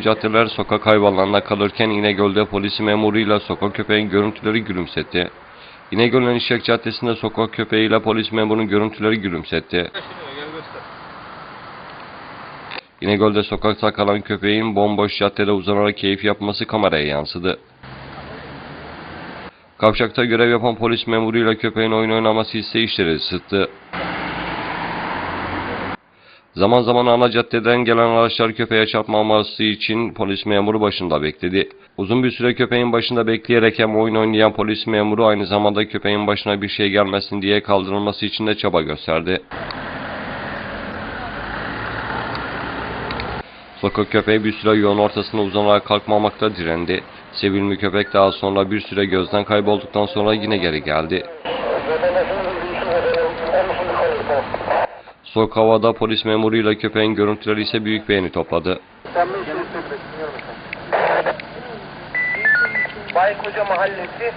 Caddeler sokak hayvanlarına kalırken İnegöl'de polis memuruyla sokak köpeğin görüntüleri gülümsetti. İnegöl'ün İşek Caddesi'nde sokak köpeğiyle polis memurunun görüntüleri gülümsetti. İnegöl'de sokakta kalan köpeğin bomboş caddede uzanarak keyif yapması kameraya yansıdı. Kavşakta görev yapan polis memuruyla köpeğin oyun oynaması ise işleri ısıttı. Zaman zaman ana caddeden gelen araçlar köpeğe çarpmaması için polis memuru başında bekledi. Uzun bir süre köpeğin başında bekleyerek hem oyun oynayan polis memuru aynı zamanda köpeğin başına bir şey gelmesin diye kaldırılması için de çaba gösterdi. Sokak köpeği bir süre yolun ortasında uzanarak kalkmamakta direndi. Sevimli köpek daha sonra bir süre gözden kaybolduktan sonra yine geri geldi. Soğuk havada polis memuruyla köpeğin görüntüleri ise büyük beğeni topladı. Baykoca Mahallesi